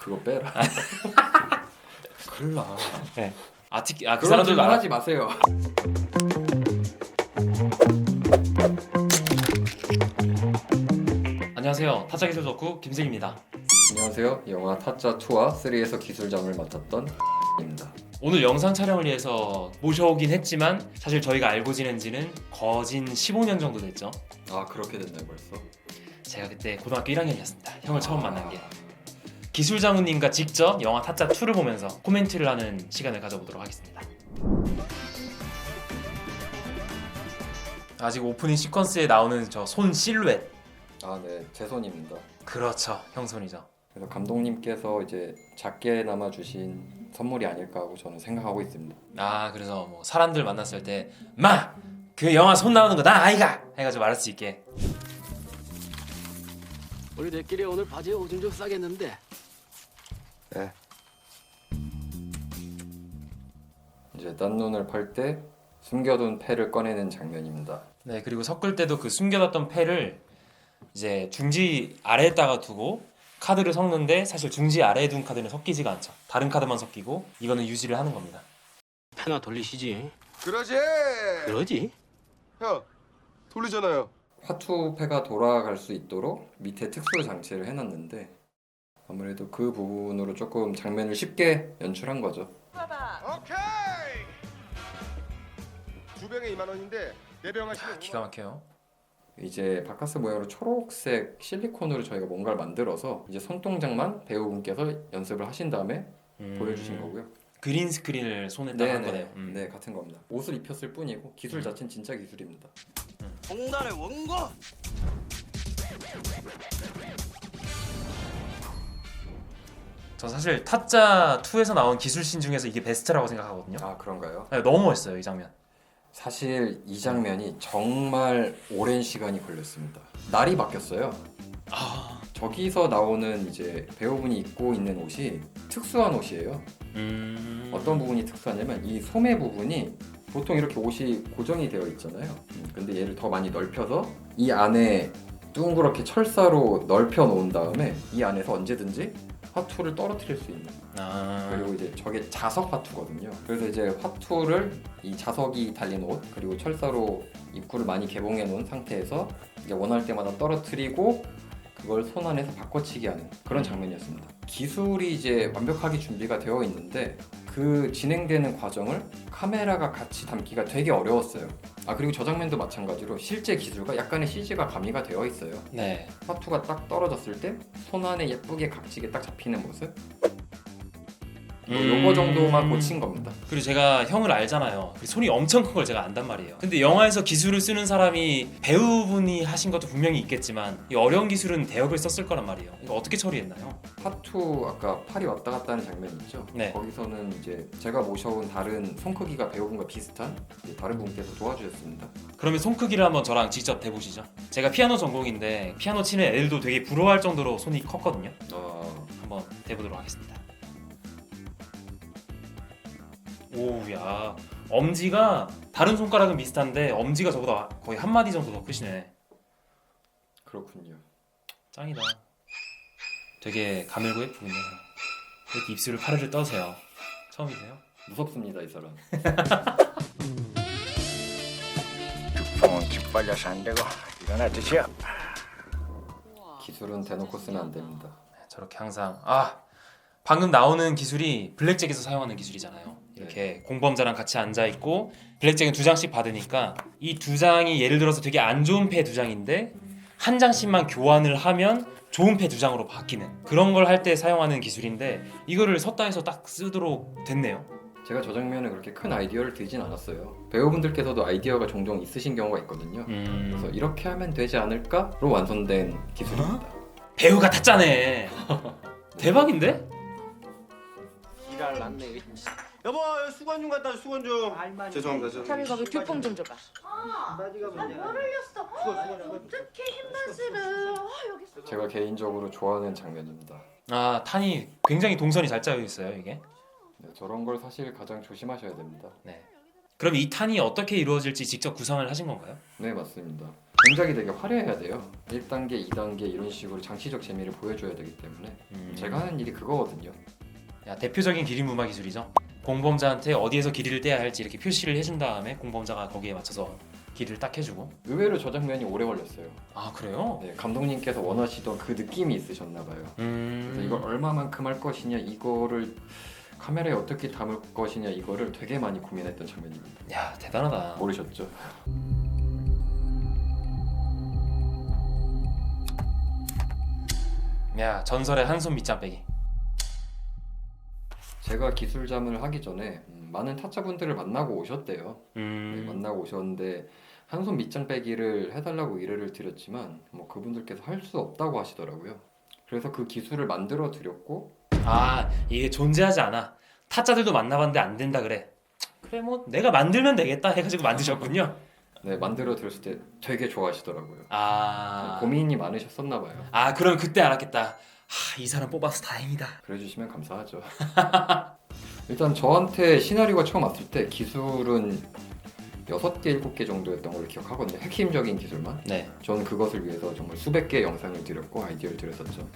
그거 빼라. 큰일 나. 네. 아 특히 아그 그런 사람들도 질문 알아. 하지 마세요. 안녕하세요. 타짜 기술 덕후 김승입니다. 안녕하세요. 영화 타짜 2와 3에서 기술장을 맡았던 입니다. 오늘 영상 촬영을 위해서 모셔오긴 했지만 사실 저희가 알고 지낸 지는 거진 15년 정도 됐죠. 아 그렇게 됐나요 벌써? 제가 그때 고등학교 1학년이었습니다. 형을 처음 만난 게. 기술 장우님과 직접 영화 타짜 2를 보면서 코멘트를 하는 시간을 가져보도록 하겠습니다. 아직 오프닝 시퀀스에 나오는 저 손 실루엣. 아 네, 제 손입니다. 그렇죠, 형 손이죠. 그래서 감독님께서 이제 작게나마 주신 선물이 아닐까 하고 저는 생각하고 있습니다. 아 그래서 뭐 사람들 만났을 때 마! 그 영화 손 나오는 거 나 아이가! 해가지고 말할 수 있게 우리들끼리 오늘 바지에 오줌 좀 싸겠는데 네. 이제 딴 눈을 팔 때 숨겨둔 패를 꺼내는 장면입니다. 네 그리고 섞을 때도 그 숨겨놨던 패를 이제 중지 아래에다가 두고 카드를 섞는데 사실 중지 아래에 둔 카드는 섞이지가 않죠 다른 카드만 섞이고 이거는 유지를 하는 겁니다 패나 돌리시지 그러지. 그러지 형 돌리잖아요. 화투 패가 돌아갈 수 있도록 밑에 특수 장치를 해놨는데 아무래도 그 부분으로 조금 장면을 쉽게 연출한 거죠. 오케이. 두 병에 2만 원인데 네 병 하시면 기가 막혀요 이제 바카스 모양으로 초록색 실리콘으로 저희가 뭔가를 만들어서 이제 손동작만 배우분께서 연습을 하신 다음에 음, 보여주신 거고요. 그린 스크린을 손에다 한 거네요 음. 네 같은 겁니다. 옷을 입혔을 뿐이고 기술 자체는 진짜 기술입니다. 공단의 원고 저 사실 타짜 2에서 나온 기술신 중에서 이게 베스트라고 생각하거든요 아 그런가요? 네, 너무 멋있어요 이 장면 사실 이 장면이 정말 오랜 시간이 걸렸습니다. 날이 바뀌었어요. 아, 저기서 나오는 이제 배우분이 입고 있는 옷이 특수한 옷이에요. 음... 어떤 부분이 특수하냐면 이 소매 부분이 보통 이렇게 옷이 고정이 되어 있잖아요. 음, 근데 얘를 더 많이 넓혀서 이 안에 둥그렇게 철사로 넓혀 놓은 다음에 이 안에서 언제든지 화투를 떨어뜨릴 수 있는 아... 그리고 이제 저게 자석 화투거든요. 그래서 이제 화투를 이 자석이 달린 옷 그리고 철사로 입구를 많이 개봉해 놓은 상태에서 이제 원할 때마다 떨어뜨리고 그걸 손 안에서 바꿔치기 하는 그런 장면이었습니다. 기술이 이제 완벽하게 준비가 되어 있는데 그 진행되는 과정을 카메라가 같이 담기가 되게 어려웠어요. 아 그리고 저 장면도 마찬가지로 실제 기술과 약간의 CG가 가미가 되어 있어요. 네 화투가 딱 떨어졌을 때 손 안에 예쁘게 각지게 딱 잡히는 모습. 뭐 음. 요거 정도만 고친 겁니다. 그리고 제가 형을 알잖아요. 그 손이 엄청 큰 걸 제가 안단 말이에요. 근데 영화에서 기술을 쓰는 사람이 배우분이 하신 것도 분명히 있겠지만 이 어려운 기술은 대역을 썼을 거란 말이에요. 이거 어떻게 처리했나요? 파투 아까 팔이 왔다 갔다 하는 장면 있죠? 네. 거기서는 이제 제가 모셔온 다른 손 크기가 배우분과 비슷한 다른 분께서 도와주셨습니다. 그러면 손 크기를 한번 저랑 직접 대보시죠. 제가 피아노 전공인데 피아노 치는 애들도 되게 부러워할 정도로 손이 컸거든요. 어, 한번 대보도록 하겠습니다. 오우야 엄지가 다른 손가락은 비슷한데 엄지가 저보다 거의 한 마디 정도 더 크시네. 그렇군요. 짱이다. 되게 가늘고 예쁘군요. 왜 이렇게 입술을 파르르 떠세요? 처음이세요? 무섭습니다 이 사람. 어, 짓빨려서 안 되고 일어나 드시오. 기술은 대놓고 쓰면 안 됩니다. 저렇게 항상 아 방금 나오는 기술이 블랙잭에서 사용하는 기술이잖아요. 이렇게 공범자랑 같이 앉아 있고 블랙잭은 두 장씩 받으니까 이 두 장이 예를 들어서 되게 안 좋은 패 두 장인데 한 장씩만 교환을 하면 좋은 패 두 장으로 바뀌는 그런 걸 할 때 사용하는 기술인데 이거를 섰다해서 딱 쓰도록 됐네요. 제가 저 장면에 그렇게 큰 아이디어를 들진 않았어요. 배우분들께서도 아이디어가 종종 있으신 경우가 있거든요. 그래서 음, 이렇게 하면 되지 않을까로 완성된 기술입니다. 배우가 탔잖아. 대박인데? 지랄 났네 여보 수건 좀 갖다 줘, 수건 좀 죄송합니다 저 차비 거기 듀퐁 좀 줘봐. 바지가 문제가 뭘 흘렸어? 어떻게 흰바지를? 아, 여기 있어. 제가 개인적으로 좋아하는 장면입니다. 아 탄이 굉장히 동선이 잘 짜여 있어요 이게. 네, 저런 걸 사실 가장 조심하셔야 됩니다. 네. 그럼 이 탄이 어떻게 이루어질지 직접 구상을 하신 건가요? 네 맞습니다. 동작이 되게 화려해야 돼요. 1단계, 2단계 이런 식으로 장치적 재미를 보여줘야 되기 때문에 음. 제가 하는 일이 그거거든요. 야, 대표적인 기린 무마 기술이죠. 공범자한테 어디에서 길이를 떼야 할지 이렇게 표시를 해준 다음에 공범자가 거기에 맞춰서 길이를 딱 해주고. 의외로 저 장면이 오래 걸렸어요. 아 그래요? 네, 감독님께서 원하시던 그 느낌이 있으셨나 봐요. 음. 그래서 이걸 얼마만큼 할 것이냐, 이거를 카메라에 어떻게 담을 것이냐 이거를 되게 많이 고민했던 장면입니다. 야 대단하다. 모르셨죠? 야 전설의 한손 밑장 빼기. 제가 기술 잠을 하기 전에 음, 많은 타짜분들을 만나고 오셨대요. 네, 음. 만나고 오셨는데 한 손 밑장 빼기를 해달라고 의뢰를 드렸지만 뭐 그분들께서 할 수 없다고 하시더라고요. 그래서 그 기술을 만들어 드렸고 아 이게 존재하지 않아. 타짜들도 만나봤는데 안 된다 그래. 그래 뭐 내가 만들면 되겠다 해가지고 만드셨군요. 네, 만들어 드렸을 때 되게 좋아하시더라고요. 아. 고민이 많으셨었나 봐요. 아 그럼 그때 알았겠다. 하, 이 사람 뽑아서 다행이다. 그래 주시면 감사하죠. 일단 저한테 시나리오가 처음 왔을 때 기술은 6개, 7개 정도였던 걸 기억하거든요. 핵심적인 기술만. 네. 저는 그것을 위해서 정말 수백 개의 영상을 드렸고 아이디어를 드렸었죠.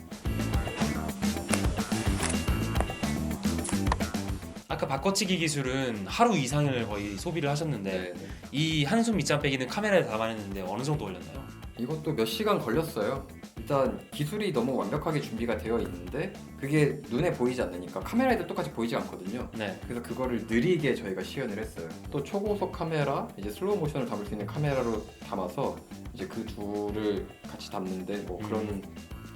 아까 바꿔치기 기술은 하루 이상을 거의 소비를 하셨는데 네. 이 한숨 밑장 빼기는 카메라에 담아냈는데 어느 정도 걸렸나요? 이것도 몇 시간 걸렸어요. 일단 기술이 너무 완벽하게 준비가 되어 있는데 그게 눈에 보이지 않으니까 카메라에도 똑같이 보이지 않거든요. 네. 그래서 그거를 느리게 저희가 시연을 했어요. 또 초고속 카메라, 이제 슬로우 모션을 담을 수 있는 카메라로 담아서 이제 그 둘을 같이 담는데 뭐 그런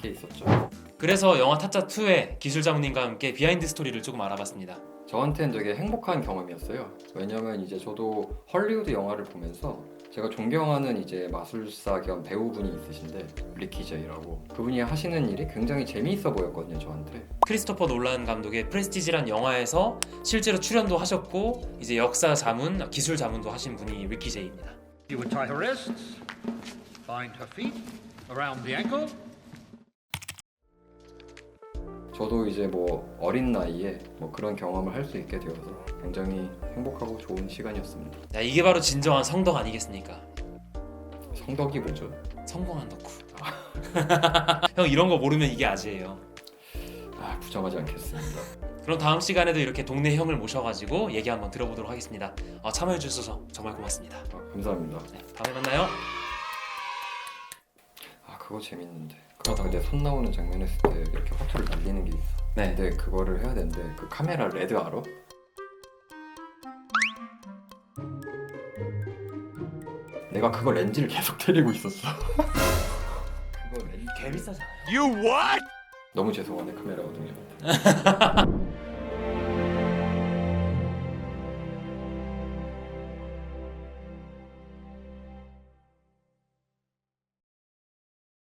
게 있었죠. 그래서 영화 타짜 2의 기술 자문님과 함께 비하인드 스토리를 조금 알아봤습니다. 저한테는 되게 행복한 경험이었어요. 왜냐면 이제 저도 헐리우드 영화를 보면서 제가 존경하는 이제 마술사 겸 배우분이 있으신데 리키 제이라고 그분이 하시는 일이 굉장히 재미있어 보였거든요 저한테. 크리스토퍼 놀란 감독의 프레스티지란 영화에서 실제로 출연도 하셨고 이제 역사 자문, 기술 자문도 하신 분이 리키 제이입니다. You would tie her wrists, bind her feet around the ankle. 저도 이제 뭐 어린 나이에 뭐 그런 경험을 할 수 있게 되어서 굉장히 행복하고 좋은 시간이었습니다. 야, 이게 바로 진정한 성덕 아니겠습니까? 성덕이 뭐죠? 성공한 덕후. 형 이런 거 모르면 이게 아재예요. 아 부정하지 않겠습니다. 그럼 다음 시간에도 이렇게 동네 형을 모셔가지고 얘기 한번 들어보도록 하겠습니다. 어, 참여해 주셔서 정말 고맙습니다. 아, 감사합니다. 네, 다음에 만나요. 아 그거 재밌는데. 그 그때 손 나오는 장면 했을 때 이렇게 화투를 날리는 게 있어. 네. 근데 그거를 해야 되는데 그 카메라 레드 알아? 내가 그거 렌즈를 계속 때리고 있었어. 그거 렌즈 개 비싸잖아요. You what? 너무 죄송하네 카메라 감독님한테.